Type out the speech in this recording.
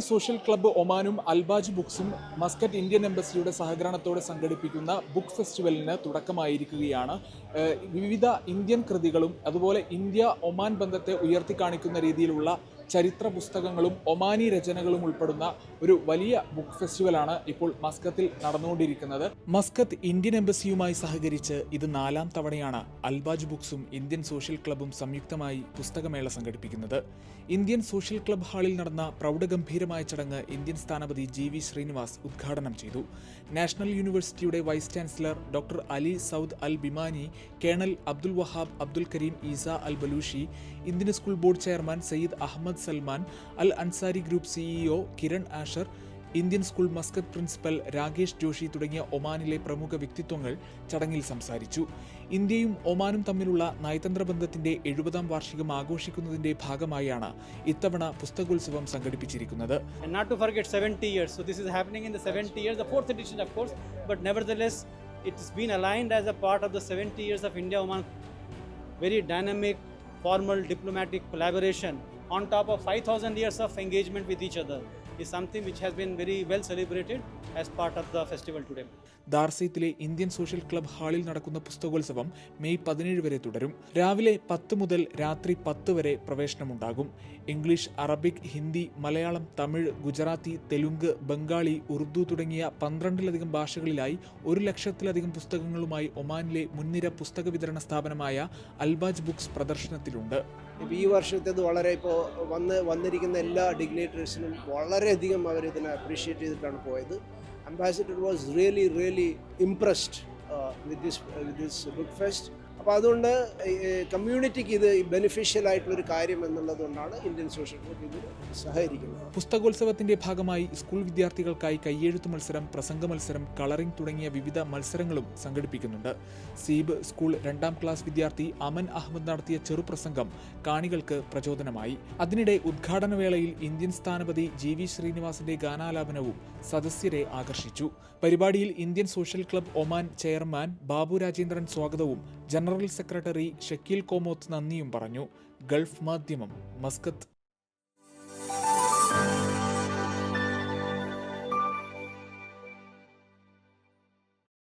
Social club ഒമാനും അൽബാജ് ബുക്സും Muscat Indian എംബസിയുടെ സഹകരണത്തോടെ സംഘടിപ്പിക്കുന്ന ബുക്ക് ഫെസ്റ്റിവലിന് തുടക്കമായിരിക്കുകയാണ്. വിവിധ ഇന്ത്യൻ കൃതികളും അതുപോലെ ഇന്ത്യ ഒമാൻ ബന്ധത്തെ ഉയർത്തിക്കാണിക്കുന്ന രീതിയിലുള്ള ചരിത്ര പുസ്തകങ്ങളും ഒമാനി രചനകളും ഉൾപ്പെടുന്ന ഒരു വലിയ ബുക്ക് ഫെസ്റ്റിവലാണ് ഇപ്പോൾ മസ്കത്തിൽ നടന്നുകൊണ്ടിരിക്കുന്നത്. മസ്കത്ത് ഇന്ത്യൻ എംബസിയുമായി സഹകരിച്ച് ഇത് നാലാം തവണയാണ് അൽബാജ് ബുക്സും ഇന്ത്യൻ സോഷ്യൽ ക്ലബും സംയുക്തമായി പുസ്തകമേള സംഘടിപ്പിക്കുന്നത്. ഇന്ത്യൻ സോഷ്യൽ ക്ലബ് ഹാളിൽ നടന്ന പ്രൗഢഗംഭീരമായ ചടങ്ങ് ഇന്ത്യൻ സ്ഥാനപതി ജി വി ശ്രീനിവാസ് ഉദ്ഘാടനം ചെയ്തു. നാഷണൽ യൂണിവേഴ്സിറ്റിയുടെ vice chancellor doctor Ali Saud Al Bimani colonel Abdul Wahab Abdul Karim Isa Al Balushi Indian school board chairman Sayyid Ahmed Salman Al Ansari group CEO Kiran Asher Indian school Muscat principal Rakesh Joshi തുടങ്ങിയ ഒമാനിലെ പ്രമുഖ വ്യക്തിത്വങ്ങൾ ചടങ്ങിൽ സംസാരിച്ചു ഇന്ത്യയും ഒമാനും തമ്മിലുള്ള നയതന്ത്ര ബന്ധത്തിന്റെ എഴുപതാം വാർഷികം ആഘോഷിക്കുന്നതിന്റെ ഭാഗമായാണ് ഇത്തവണ പുസ്തകോത്സവം സംഘടിപ്പിച്ചിരിക്കുന്നത് not to forget 70 years. So this is happening in the 70 years, the fourth edition, of course, but nevertheless, it's been aligned as a part of the 70 years of India-Oman very dynamic, formal diplomatic collaboration on top of 5,000 years of engagement with each other is something which has been very well celebrated as part of the festival today. ദാർസീത്തിലെ Indian social club ഹാളിൽ നടക്കുന്ന പുസ്തകോത്സവം May പതിനേഴ് വരെ തുടരും. രാവിലെ പത്ത് മുതൽ രാത്രി പത്ത് വരെ പ്രവേശനമുണ്ടാകും. ഇംഗ്ലീഷ് അറബിക് ഹിന്ദി മലയാളം തമിഴ് ഗുജറാത്തി തെലുങ്ക് ബംഗാളി ഉറുദു തുടങ്ങിയ പന്ത്രണ്ടിലധികം ഭാഷകളിലായി ഒരു ലക്ഷത്തിലധികം പുസ്തകങ്ങളുമായി ഒമാനിലെ മുൻനിര പുസ്തക വിതരണ സ്ഥാപനമായ അൽബാജ് ബുക്സ് പ്രദർശനത്തിലുണ്ട്. ഈ വർഷത്തേത് വളരെ ഇപ്പോൾ വന്ന് വന്നിരിക്കുന്ന എല്ലാ ഡിഗ്നേറ്റേഴ്സിനും വളരെയധികം അവർ ഇതിനെ അപ്രീഷിയേറ്റ് ചെയ്തിട്ടാണ് പോയത്. ambassador was really, really impressed uh, with this uh, with this book fest. അപ്പോൾ അതുകൊണ്ട് കമ്മ്യൂണിറ്റിക്ക് ഇത് ബെനിഫിഷ്യൽ ആയിട്ടുള്ളൊരു കാര്യം എന്നുള്ളത് കൊണ്ടാണ് ഇന്ത്യൻ സോഷ്യൽ ക്ലബ് ഇതിൽ സഹകരിക്കുന്നത്. പുസ്തകോത്സവത്തിന്റെ ഭാഗമായി സ്കൂൾ വിദ്യാർത്ഥികൾക്കായി കയ്യെഴുത്ത് മത്സരം പ്രസംഗ മത്സരം കളറിംഗ് തുടങ്ങിയ വിവിധ മത്സരങ്ങളും സംഘടിപ്പിക്കുന്നുണ്ട്. സീബ് സ്കൂൾ രണ്ടാം ക്ലാസ് വിദ്യാർത്ഥി അമൻ അഹമ്മദ് നടത്തിയ ചെറുപ്രസംഗം കാണികൾക്ക് പ്രചോദനമായി. അതിനിടെ ഉദ്ഘാടന വേളയിൽ ഇന്ത്യൻ സ്ഥാനപതി ജി വി ശ്രീനിവാസിന്റെ ഗാനാലാപനവും സദസ്യരെ ആകർഷിച്ചു. പരിപാടിയിൽ Indian social club Oman chairman Babu Rajendran സ്വാഗതവും ജനറൽ സെക്രട്ടറി ഷക്കീൽ കോമോത്ത് നന്ദിയും പറഞ്ഞു. ഗൾഫ് മാധ്യമം മസ്കത്ത്